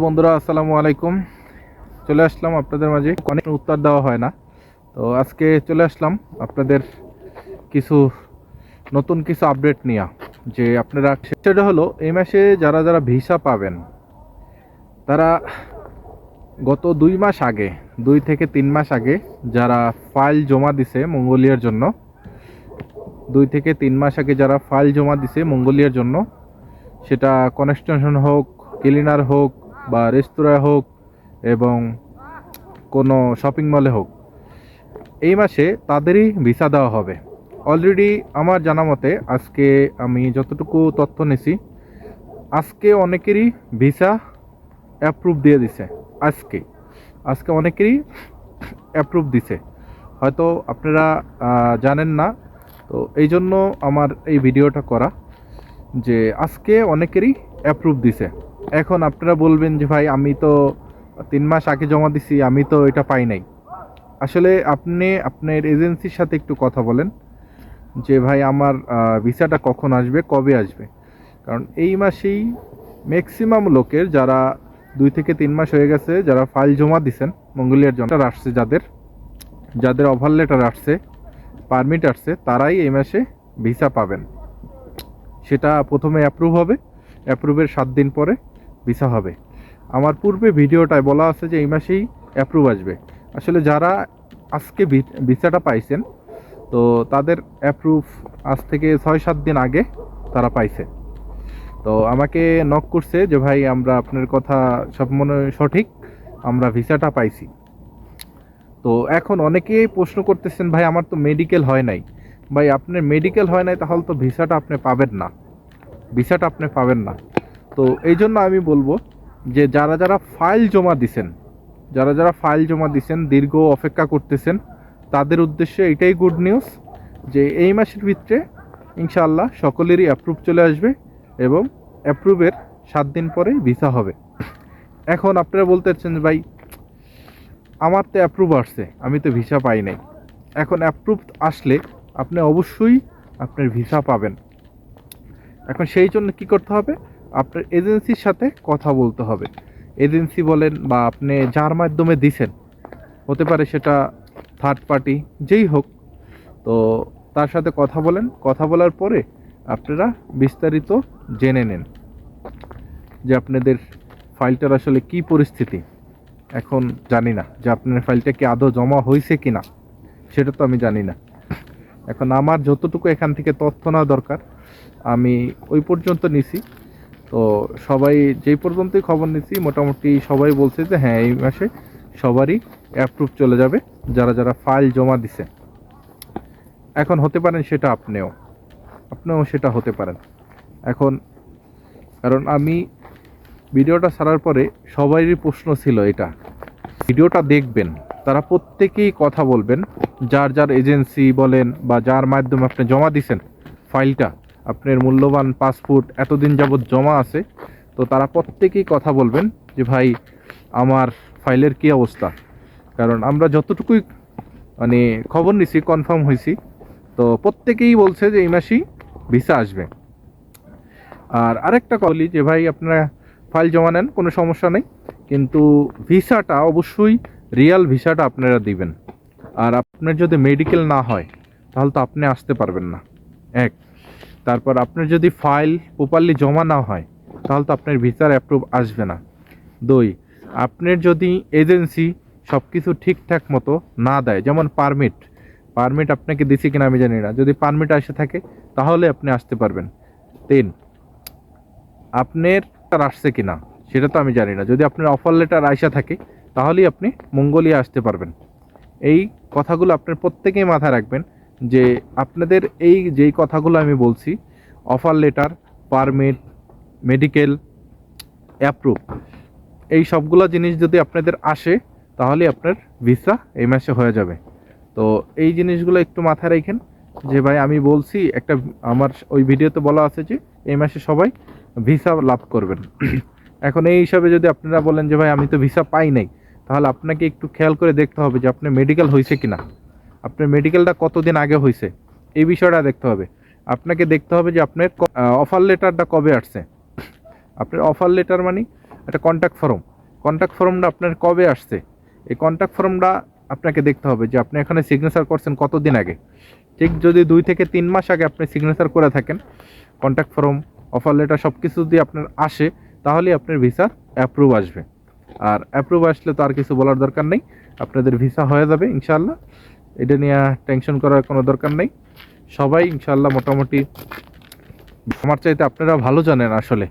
বন্ধুরা, আসসালামু আলাইকুম। চলে আসলাম আপনাদের মাঝে। অনেক উত্তর দেওয়া হয় না। তো আজকে চলে আসলাম আপনাদের কিছু নতুন কিছু আপডেট নিয়ে, যে আপনারা সেটা হলো, এই মাসে যারা যারা ভিসা পাবেন, তারা গত দুই মাস আগে, দুই থেকে তিন মাস আগে যারা ফাইল জমা দিছে মঙ্গোলিয়ার জন্য, দুই থেকে তিন মাস আগে যারা ফাইল জমা দিছে মঙ্গোলিয়ার জন্য, সেটা কনস্ট্রাকশন হোক ক্লিনার হোক বা রেস্তোরাঁ হোক এবং কোনো শপিং মলে হোক, এই মাসে তাদেরই ভিসা দেওয়া হবে। অলরেডি আমার জানা মতে আজকে আমি যতটুকু তথ্য নিছি, আজকে অনেকেরই ভিসা অ্যাপ্রুভ দিয়ে দিছে, আজকে। আজকে অনেকেরই অ্যাপ্রুভ দিছে। হয়তো আপনারা জানেন না, তো এই জন্য আমার এই ভিডিওটা করা যে আজকে অনেকেরই অ্যাপ্রুভ দিছে। এখন আপনারা বলবেন যে, ভাই, আমি তো তিন মাস আগে জমা দিছি, আমি তো এটা পাই নাই। আসলে আপনি, আপনার এজেন্সির সাথে একটু কথা বলেন যে, ভাই, আমার ভিসাটা কখন আসবে, কবে আসবে? কারণ এই মাসেই ম্যাক্সিমাম লোকের যারা দুই থেকে তিন মাস হয়ে গেছে, যারা ফাইল জমা দিছেন, মঙ্গোলিয়ার জন্য আসছে যাদের যাদের অফার লেটার আসছে পারমিট আসছে, তারাই এই মাসে ভিসা পাবেন। সেটা প্রথমে অ্যাপ্রুভ হবে অ্যাপ্রুভের সাত দিন পরে। ভিসা হবে। আমার পূর্বে ভিডিওটায় বলা আছে যে এই মাসেই অ্যাপ্রুভ আসবে। আসলে যারা আজকে ভিসাটা পাইছেন, তো তাদের অ্যাপ্রুভ আজ থেকে ছয় সাত দিন আগে তারা পাইছে। তো আমাকে নক করছে যে, ভাই, আমরা আপনার কথা সব মনে সঠিক, আমরা ভিসাটা পাইছি। তো এখন অনেকেই প্রশ্ন করতেছেন, ভাই, আমার তো মেডিকেল হয় নাই। ভাই, আপনার মেডিকেল হয় নাই, তাহলে তো ভিসাটা আপনি পাবেন না। ভিসাটা আপনি পাবেন না। তো এই জন্য আমি বলব যে যারা যারা ফাইল জমা দিছেন, যারা যারা ফাইল জমা দিছেন, দীর্ঘ অপেক্ষা করতেছেন, তাদের উদ্দেশ্যে এটাই গুড নিউজ যে এই মাসের ভিতরে ইনশাআল্লাহ সকলেরই অ্যাপ্রুভ চলে আসবে এবং অ্যাপ্রুভের সাত দিন পরে ভিসা হবে। এখন আপনারা বলতেছেন ভাই, আমার তো অ্যাপ্রুভ আসছে, আমি তো ভিসা পাই নাই। এখন অ্যাপ্রুভ আসলে আপনি অবশ্যই আপনার ভিসা পাবেন। এখন সেই জন্য কি করতে হবে? আপনার এজেন্সির সাথে কথা বলতে হবে। এজেন্সি বলেন বা আপনি যার মাধ্যমে দিছেন, হতে পারে সেটা থার্ড পার্টি যেই হোক, তো তার সাথে কথা বলেন। কথা বলার পরে আপনারা বিস্তারিত জেনে নেন যে আপনাদের ফাইলটার আসলে কি পরিস্থিতি। এখন জানি না যে আপনার ফাইলটা কি আদৌ জমা হয়েছে কি না সেটা তো আমি জানি না। এখন আমার যতটুকু এখান থেকে তথ্য নেওয়া দরকার, আমি ওই পর্যন্ত নিছি। তো সবাই যেই পর্যন্তই খবর নিচ্ছি, মোটামুটি সবাই বলছে যে হ্যাঁ এই মাসে সবারই অ্যাপ্রুভ চলে যাবে, যারা যারা ফাইল জমা দিছে। এখন হতে পারেন সেটা আপনিও। আপনিও সেটা হতে পারেন। এখন, কারণ আমি ভিডিওটা ছাড়ার পরে সবারই প্রশ্ন ছিল এটা। ভিডিওটা দেখবেন, তারা প্রত্যেকেই কথা বলবেন, যার যার এজেন্সি বলেন বা যার মাধ্যমে আপনি জমা দিছেন ফাইলটা আপনার মূল্যবান পাসপোর্ট এতদিন যাবৎ জমা আছে, তো তারা প্রত্যেকেই কথা বলবেন যে, ভাই, আমার ফাইলের কী অবস্থা? কারণ আমরা যতটুকুই মানে খবর নিছি কনফার্ম হয়েছি তো প্রত্যেকেই বলছে যে, এই মাসেই ভিসা আসবে। আর আরেকটা বলি যে, ভাই, আপনারা ফাইল জমা নেন, কোনো সমস্যা নেই। কিন্তু ভিসাটা অবশ্যই রিয়াল ভিসাটা আপনারা দিবেন। আর আপনার যদি মেডিকেল না হয়, তাহলে তো আপনি আসতে পারবেন না। এক। তারপর আপনার যদি ফাইল প্রপারলি জমা না হয়, তাহলে তো আপনার ভিসার অ্যাপ্রুভ আসবে না। দুই, আপনার যদি এজেন্সি সব কিছু ঠিকঠাক মতো না দেয়, যেমন পারমিট পারমিট আপনাকে দিছি কিনা আমি জানি না। যদি পারমিট আসে থাকে, তাহলে আপনি আসতে পারবেন। তিন, আপনার তার আসছে কিনা, সেটা তো আমি জানি না। যদি আপনার অফার লেটার আইসা থাকে, তাহলেই আপনি মঙ্গোলিয়া আসতে পারবেন। এই কথাগুলো আপনার প্রত্যেকেই মাথায় রাখবেন। যে আপনাদের এই যেই কথাগুলো আমি বলছি offer letter permit medical approve এই সবগুলো জিনিস যদি আপনাদের আসে, তাহলে আপনার ভিসা এই মাসে হয়ে যাবে। তো এই জিনিসগুলো একটু মাথায় রাখেন যে ভাই, আমি বলছি একটা আমার ওই ভিডিওতে বলা আছে যে, এই মাসে সবাই ভিসা লাভ করবেন। এখন এই হিসাবে যদি আপনারা বলেন যে ভাই, আমি তো ভিসা পাই নাই, তাহলে আপনাকে একটু খেয়াল করে দেখতে হবে যে আপনার মেডিকেল হয়েছে কিনা। আপনার মেডিকেলটা কতদিন আগে হয়েছে এই বিষয়টা দেখতে হবে। আপনাকে দেখতে হবে যে আপনার অফার লেটারটা কবে আসছে। আপনার অফার লেটার মানে একটা কন্ট্যাক্ট ফর্ম কন্ট্যাক্ট ফর্মটা আপনার কবে আসছে? এই কন্ট্যাক্ট ফর্মটা আপনাকে দেখতে হবে যে আপনি এখানে সিগনেচার করছেন কতদিন আগে। ঠিক যদি দুই থেকে তিন মাস আগে আপনি সিগনেচার করে থাকেন কন্ট্যাক্ট ফর্ম অফার লেটার সব কিছু যদি আপনার আসে তাহলেই আপনার ভিসা অ্যাপ্রুভ আসবে। আর অ্যাপ্রুভ আসলে তো আর কিছু বলার দরকার নেই। আপনাদের ভিসা হয়ে যাবে ইনশাল্লাহ এটা নিয়ে টেনশন করার কোনো দরকার নেই। সবাই ইনশাল্লাহ মোটামুটি আমার চাইতে আপনারা ভালো জানেন আসলে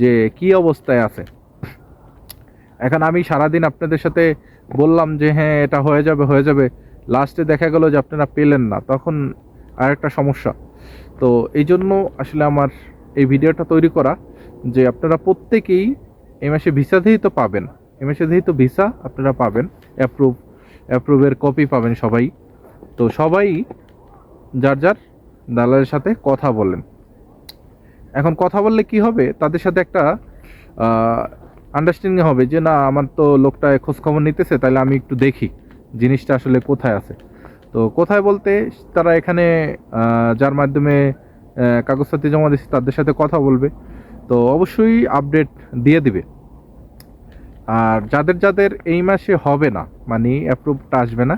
যে কি অবস্থায় আছে। এখন আমি সারাদিন আপনাদের সাথে বললাম যে হ্যাঁ এটা হয়ে যাবে হয়ে যাবে। লাস্টে দেখা গেল যে আপনারা পেলেন না, তখন আর একটা সমস্যা। তো এই জন্য আসলে আমার এই ভিডিওটা তৈরি করা যে আপনারা প্রত্যেকেই এই মাসে ভিসা দিয়েই তো পাবেন, এই মাসে তো ভিসা আপনারা পাবেন অ্যাপ্রুভ অ্যাপ্রুভের কপি পাবেন সবাই। তো সবাই যার যার দালালের সাথে কথা বলেন। এখন কথা বললে কি হবে? তাদের সাথে একটা আন্ডারস্ট্যান্ডিং হবে যে, না, আমার তো লোকটা খোঁজখবর নিতেছে তাহলে আমি একটু দেখি জিনিসটা আসলে কোথায় আছে। তো কোথায় বলতে, তারা এখানে যার মাধ্যমে কাগজপাতি জমা দিচ্ছে তাদের সাথে কথা বলবে। তো অবশ্যই আপডেট দিয়ে দিবে। আর যাদের যাদের এই মাসে হবে না মানে অ্যাপ্রুভটা আসবে না,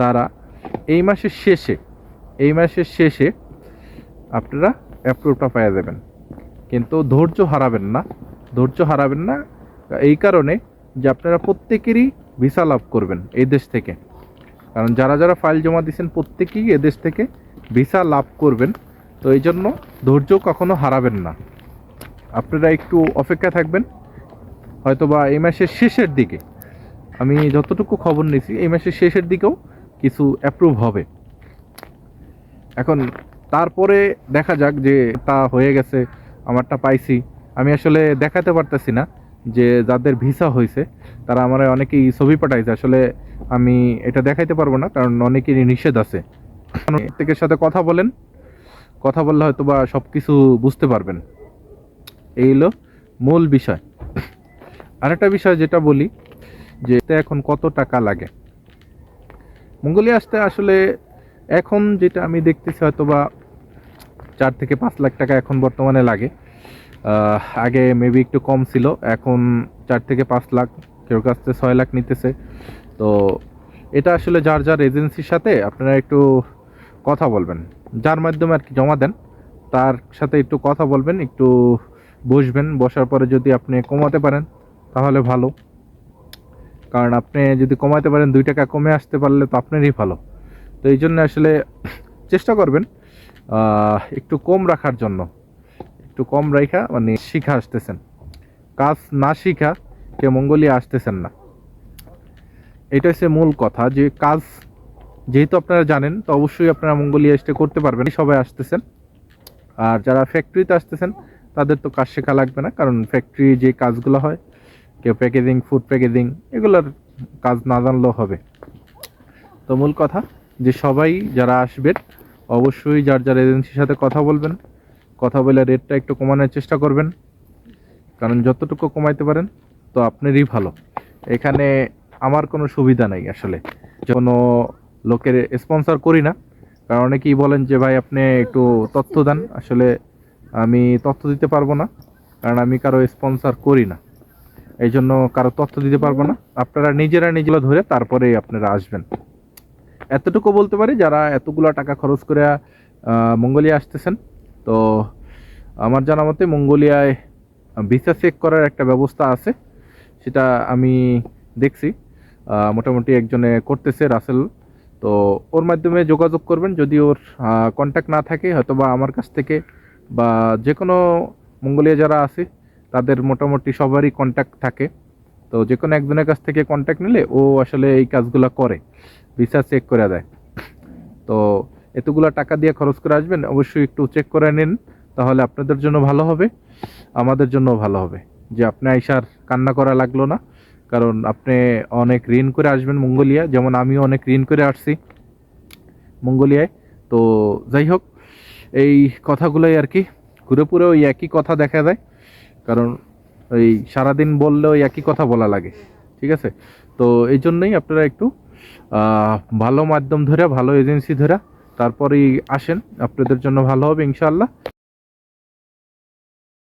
তারা এই মাসের শেষে, এই মাসের শেষে আপনারা অ্যাপ্রুভটা পেয়ে যাবেন। কিন্তু ধৈর্য হারাবেন না, ধৈর্য হারাবেন না, এই কারণে যে আপনারা প্রত্যেকেরই ভিসা লাভ করবেন এই দেশ থেকে। কারণ যারা যারা ফাইল জমা দিয়েছেন প্রত্যেকেই এদেশ থেকে ভিসা লাভ করবেন, তো এই জন্য ধৈর্য কখনো হারাবেন না। আপনারা একটু অপেক্ষা থাকবেন হয়তো বা এই মাসের শেষের দিকে। আমি যতটুকু খবর নিয়েছি, এই মাসের শেষের দিকেও কিছু অ্যাপ্রুভ হবে। এখন তারপরে দেখা যাক যে তা হয়ে গেছে, আমারটা পাইছি। আমি আসলে দেখাতে পারতেছি না যে যাদের ভিসা হয়েছে, তারা আমার অনেকেই ছবি পাঠাইছে। আসলে আমি এটা দেখাইতে পারব না, কারণ অনেকেরই নিষেধ আছে। প্রত্যেকের সাথে কথা বলেন, কথা বললে হয়তো বা সব কিছু বুঝতে পারবেন। এই হলো মূল বিষয়। আরেকটা বিষয় যেটা বলি, যে এখন কত টাকা লাগে? মঙ্গোলিয়া আসতে আসলে এখন যেটা আমি দেখতেছি হয়তো বা চার থেকে পাঁচ লাখ টাকা এখন বর্তমানে লাগে। আগে মেবি একটু কম ছিল, এখন চার থেকে পাঁচ লাখ, কেউ কাছ থেকে ছয় লাখ নিতেছে। তো এটা আসলে যার যার এজেন্সির সাথে আপনারা একটু কথা বলবেন। যার মাধ্যমে আর কি জমা দেন, তার সাথে একটু কথা বলবেন, একটু বসবেন, বসার পরে যদি আপনি কমাতে পারেন তাহলে ভালো। কারণ আপনি যদি কমাতে পারেন দুই টাকা কমে আসতে পারলে তো আপনারই ভালো। তো এই জন্য আসলে চেষ্টা করবেন একটু কম রাখার জন্য। একটু কম রাখা মানে শিখা আসতেছেন। কাজ না শিখা কেউ মঙ্গোলিয়া আসতেছেন না। এটা হচ্ছে মূল কথা যে কাজ যেহেতু আপনারা জানেন, তো অবশ্যই আপনারা মঙ্গোলিয়া স্টে করতে পারবেন। সবাই আসতেছেন। আর যারা ফ্যাক্টরিতে আসতেছেন, তাদের তো কাজ শেখা লাগবে না। কারণ ফ্যাক্টরি যে কাজগুলো হয় কেউ প্যাকেজিং ফুড প্যাকেজিং এগুলোর কাজ না জানলেও হবে। তো মূল কথা যে সবাই যারা আসবেন, অবশ্যই যার যার এজেন্সির সাথে কথা বলবেন, কথা বলে রেটটা একটু কমানোর চেষ্টা করবেন। কারণ যতটুকু কমাইতে পারেন, তো আপনারই ভালো। এখানে আমার কোনো সুবিধা নেই আসলে। কোনো লোকের স্পন্সর করি না। কারণ অনেকেই বলেন যে, ভাই, আপনি একটু তথ্য দেন। আসলে আমি তথ্য দিতে পারব না। কারণ আমি কারও স্পন্সর করি না। এই জন্য কারও তথ্য দিতে পারব না। আপনারা নিজেরা নিজেরা ধরে তারপরে আপনারা আসবেন। এতটুকু বলতে পারি, যারা এতগুলো টাকা খরচ করে মঙ্গোলিয়া আসতেছেন, তো আমার জানা মতে মঙ্গোলিয়ায় ভিসা চেক করার একটা ব্যবস্থা আছে, সেটা আমি দেখছি। মোটামুটি একজনে করতেছে, রাসেল। তো ওর মাধ্যমে যোগাযোগ করবেন, যদি ওর কন্ট্যাক্ট না থাকে হয়তো বা আমার কাছ থেকে বা যে কোনো মঙ্গোলিয়া যারা আছে তাদের মোটামুটি সবারই কন্ট্যাক্ট থাকে। তো যে কোনো একজনের কাছ থেকে কন্ট্যাক্ট নিলে ও আসলে এই কাজগুলো করে ভিসা চেক করে দেয়। তো এতগুলো টাকা দিয়ে খরচ করে আসবেন, অবশ্যই একটু চেক করে নিন, তাহলে আপনাদের জন্য ভালো হবে, আমাদের জন্য ভালো হবে। যে আপনি আইসার কান্না করা লাগল না, কারণ আপনি অনেক ঋণ করে আসবেন মঙ্গোলিয়া, যেমন আমিও অনেক ঋণ করে আসছি মঙ্গোলিয়ায়। তো যাই হোক, এই কথাগুলোই আর কি ঘুরে পুরো ওই একই কথা দেখা যায়। কারণ ওই সারাদিন বললে ওই একই কথা বলা লাগে, ঠিক আছে? তো এই জন্যই আপনারা একটু ভালো মাধ্যম ধরে, ভালো এজেন্সি ধরে তারপরেই আসেন, আপনাদের জন্য ভালো হবে ইনশাআল্লাহ।